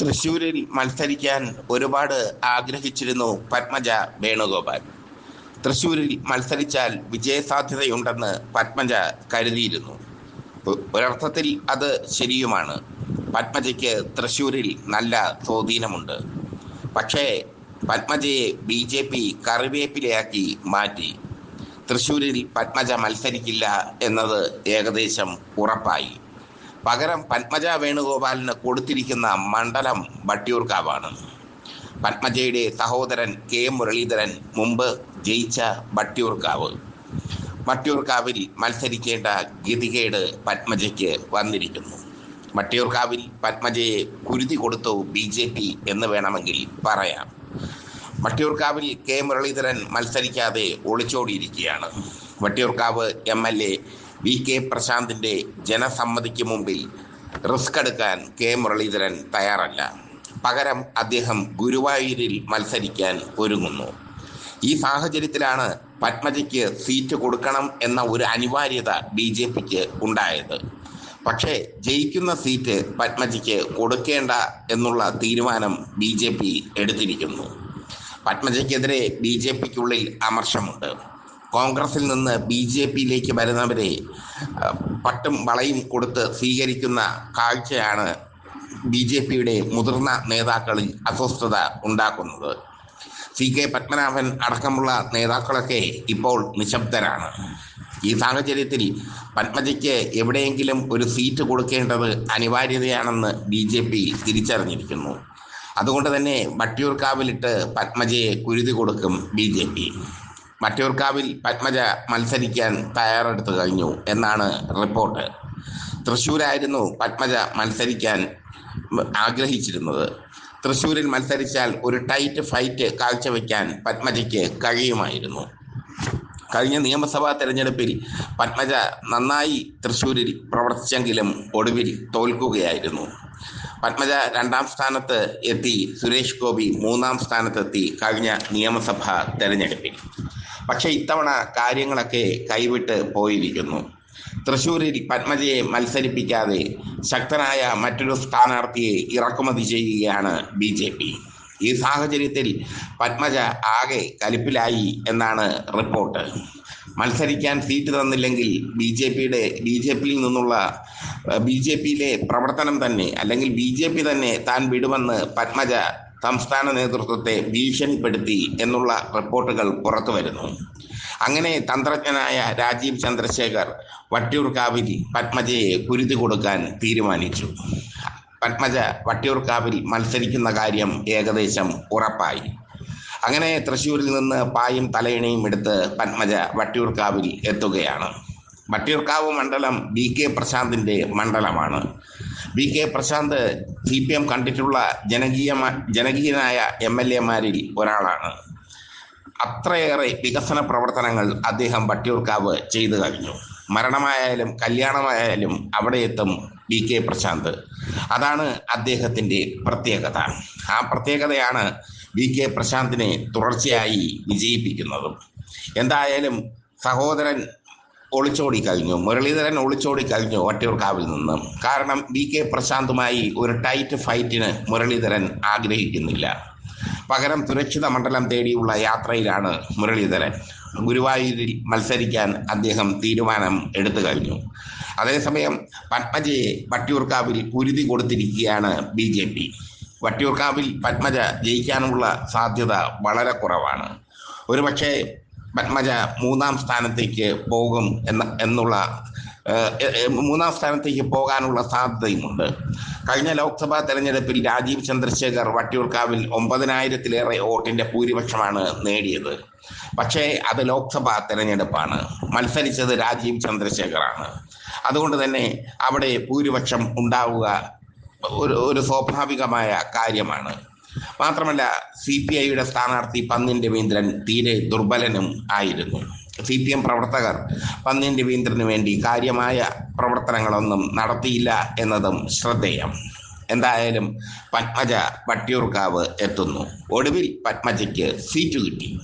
തൃശൂരിൽ മത്സരിക്കാൻ ഒരുപാട് ആഗ്രഹിച്ചിരുന്നു പത്മജ വേണുഗോപാൽ. തൃശൂരിൽ മത്സരിച്ചാൽ വിജയസാധ്യതയുണ്ടെന്ന് പത്മജ കരുതിയിരുന്നു. ഒരർത്ഥത്തിൽ അത് ശരിയുമാണ്. പത്മജയ്ക്ക് തൃശൂരിൽ നല്ല സ്വാധീനമുണ്ട്. പക്ഷേ പത്മജയെ ബി ജെ പി കറിവേപ്പിലയാക്കി മാറ്റി. തൃശൂരിൽ പത്മജ മത്സരിക്കില്ല എന്നത് ഏകദേശം ഉറപ്പായി. പകരം പത്മജ വേണുഗോപാലിന് കൊടുത്തിരിക്കുന്ന മണ്ഡലം വട്ടിയൂർക്കാവാണ്. പത്മജയുടെ സഹോദരൻ കെ മുരളീധരൻ മുമ്പ് ജയിച്ച വട്ടിയൂർക്കാവ്. വട്ടിയൂർക്കാവിൽ മത്സരിക്കേണ്ട ഗതികേട് പത്മജയ്ക്ക് വന്നിരിക്കുന്നു. വട്ടിയൂർക്കാവിൽ പത്മജയെ കുരുതി കൊടുത്തു ബി ജെ പി എന്ന് വേണമെങ്കിൽ പറയാം. വട്ടിയൂർക്കാവിൽ കെ മുരളീധരൻ മത്സരിക്കാതെ ഒളിച്ചോടിയിരിക്കുകയാണ്. Vattiyoorkavu M L A V K പ്രശാന്തിന്റെ ജനസമ്മതിക്ക് മുമ്പിൽ റിസ്ക് എടുക്കാൻ കെ മുരളീധരൻ തയ്യാറല്ല. പകരം അദ്ദേഹം ഗുരുവായൂരിൽ മത്സരിക്കാൻ ഒരുങ്ങുന്നു. ഈ സാഹചര്യത്തിലാണ് പത്മജയ്ക്ക് സീറ്റ് കൊടുക്കണം എന്ന ഒരു അനിവാര്യത ബി ജെ പിക്ക് ഉണ്ടായത്. പക്ഷേ ജയിക്കുന്ന സീറ്റ് പത്മജിക്ക് കൊടുക്കേണ്ട എന്നുള്ള തീരുമാനം ബി ജെ പി എടുത്തിരിക്കുന്നു. പത്മജയ്ക്കെതിരെ ബി ജെ പിക്കുള്ളിൽ അമർഷമുണ്ട്. കോൺഗ്രസിൽ നിന്ന് ബി ജെ പിയിലേക്ക് വരുന്നവരെ പട്ടും വളയും കൊടുത്ത് സ്വീകരിക്കുന്ന കാഴ്ചയാണ് ബി ജെ പിയുടെ മുതിർന്ന നേതാക്കളിൽ അസ്വസ്ഥത ഉണ്ടാക്കുന്നത്. സി കെ പത്മനാഭൻ അടക്കമുള്ള നേതാക്കളൊക്കെ ഇപ്പോൾ നിശബ്ദരാണ്. ഈ സാഹചര്യത്തിൽ പത്മജയ്ക്ക് എവിടെയെങ്കിലും ഒരു സീറ്റ് കൊടുക്കേണ്ടത് അനിവാര്യതയാണെന്ന് ബി ജെ പി തിരിച്ചറിഞ്ഞിരിക്കുന്നു. അതുകൊണ്ട് തന്നെ വട്ടിയൂർക്കാവിലിട്ട് പത്മജയെ കുരുതി കൊടുക്കും ബി ജെ പി. വട്ടിയൂർക്കാവിൽ പത്മജ മത്സരിക്കാൻ തയ്യാറെടുത്തു കഴിഞ്ഞു എന്നാണ് റിപ്പോർട്ട്. തൃശ്ശൂരായിരുന്നു പത്മജ മത്സരിക്കാൻ ആഗ്രഹിച്ചിരുന്നത്. തൃശ്ശൂരിൽ മത്സരിച്ചാൽ ഒരു ടൈറ്റ് ഫൈറ്റ് കാഴ്ചവെക്കാൻ പത്മജയ്ക്ക് കഴിയുമായിരുന്നു. കഴിഞ്ഞ നിയമസഭാ തെരഞ്ഞെടുപ്പിൽ പത്മജ നന്നായി തൃശ്ശൂരിൽ പ്രവർത്തിച്ചെങ്കിലും ഒടുവിൽ തോൽക്കുകയായിരുന്നു. പത്മജ രണ്ടാം സ്ഥാനത്ത് എത്തി സുരേഷ് ഗോപി മൂന്നാം സ്ഥാനത്തെത്തി കഴിഞ്ഞ നിയമസഭാ തെരഞ്ഞെടുപ്പിൽ. പക്ഷേ ഇത്തവണ കാര്യങ്ങളൊക്കെ കൈവിട്ട് പോയിരിക്കുന്നു. തൃശൂരിൽ പത്മജയെ മത്സരിപ്പിക്കാതെ ശക്തനായ മറ്റൊരു സ്ഥാനാർത്ഥിയെ ഇറക്കുമതി ചെയ്യുകയാണ് ബി ജെ പി. ഈ സാഹചര്യത്തിൽ പത്മജ ആകെ കലിപ്പിലായി എന്നാണ് റിപ്പോർട്ട്. മത്സരിക്കാൻ സീറ്റ് തന്നില്ലെങ്കിൽ ബി ജെ പിയുടെ ബി ജെ പിയിൽ നിന്നുള്ള ബി ജെ പിയിലെ പ്രവർത്തനം തന്നെ അല്ലെങ്കിൽ ബി ജെ പി തന്നെ താൻ വിടുമെന്ന് പത്മജ സംസ്ഥാന നേതൃത്വത്തെ ഭീഷണിപ്പെടുത്തി എന്നുള്ള റിപ്പോർട്ടുകൾ പുറത്തു വരുന്നു. അങ്ങനെ തന്ത്രജ്ഞനായ രാജീവ് ചന്ദ്രശേഖർ വട്ടിയൂർക്കാവിൽ പത്മജയെ കുരുതി കൊടുക്കാൻ തീരുമാനിച്ചു. പത്മജ വട്ടിയൂർക്കാവിൽ മത്സരിക്കുന്ന കാര്യം ഏകദേശം ഉറപ്പായി. അങ്ങനെ തൃശ്ശൂരിൽ നിന്ന് പായും തലയിണയും എടുത്ത് പത്മജ വട്ടിയൂർക്കാവിൽ എത്തുകയാണ്. വട്ടിയൂർക്കാവ് മണ്ഡലം ബി കെ പ്രശാന്തിന്റെ മണ്ഡലമാണ്. B K Prashanth C P M കണ്ടിട്ടുള്ള ജനകീയ ജനകീയനായ എം എൽ എമാരിൽ ഒരാളാണ്. അത്രയേറെ വികസന പ്രവർത്തനങ്ങൾ അദ്ദേഹം വട്ടിയൂർക്കാവ് ചെയ്തു കഴിഞ്ഞു. മരണമായാലും കല്യാണമായാലും അവിടെ എത്തും ബി കെ പ്രശാന്ത്. അതാണ് അദ്ദേഹത്തിന്റെ പ്രത്യേകത. ആ പ്രത്യേകതയാണ് വി കെ പ്രശാന്തിനെ തുടർച്ചയായി വിജയിപ്പിക്കുന്നതും. എന്തായാലും സഹോദരൻ ഒളിച്ചോടി കഴിഞ്ഞു. മുരളീധരൻ ഒളിച്ചോടി കഴിഞ്ഞു വട്ടിയൂർക്കാവിൽ നിന്ന്. കാരണം വി കെ പ്രശാന്തുമായി ഒരു ടൈറ്റ് ഫൈറ്റിന് മുരളീധരൻ ആഗ്രഹിക്കുന്നില്ല. പകരം സുരക്ഷിത മണ്ഡലം തേടിയുള്ള യാത്രയിലാണ് മുരളീധരൻ. ഗുരുവായൂരിൽ മത്സരിക്കാൻ അദ്ദേഹം തീരുമാനം എടുത്തു കഴിഞ്ഞു. അതേസമയം പത്മജയെ വട്ടിയൂർക്കാവിൽ കുരുതി കൊടുത്തിരിക്കുകയാണ് ബി ജെ പി. വട്ടിയൂർക്കാവിൽ പത്മജ ജയിക്കാനുള്ള സാധ്യത വളരെ കുറവാണ്. ഒരുപക്ഷെ പത്മജ മൂന്നാം സ്ഥാനത്തേക്ക് പോകും എന്ന എന്നുള്ള മൂന്നാം സ്ഥാനത്തേക്ക് പോകാനുള്ള സാധ്യതയുമുണ്ട്. കഴിഞ്ഞ ലോക്സഭാ തെരഞ്ഞെടുപ്പിൽ രാജീവ് ചന്ദ്രശേഖർ വട്ടിയൂർക്കാവിൽ ഒമ്പതിനായിരത്തിലേറെ വോട്ടിന്റെ ഭൂരിപക്ഷമാണ് നേടിയത്. പക്ഷേ അത് ലോക്സഭാ തെരഞ്ഞെടുപ്പാണ്. മത്സരിച്ചത് രാജീവ് ചന്ദ്രശേഖറാണ്. അതുകൊണ്ട് തന്നെ അവിടെ ഭൂരിപക്ഷം ഉണ്ടാവുക ഒരു ഒരു സ്വാഭാവികമായ കാര്യമാണ്. മാത്രമല്ല സി പി ഐയുടെ സ്ഥാനാർത്ഥി പന്നിൻ രവീന്ദ്രൻ തീരെ ദുർബലനും ആയിരുന്നു. സി പി എം പ്രവർത്തകർ പന്നിൻ രവീന്ദ്രന് വേണ്ടി കാര്യമായ പ്രവർത്തനങ്ങളൊന്നും നടത്തിയില്ല എന്നതും ശ്രദ്ധേയം. എന്തായാലും പത്മജ വട്ടിയൂർക്കാവ് എത്തുന്നു. ഒടുവിൽ പത്മജയ്ക്ക് സീറ്റ് കിട്ടി.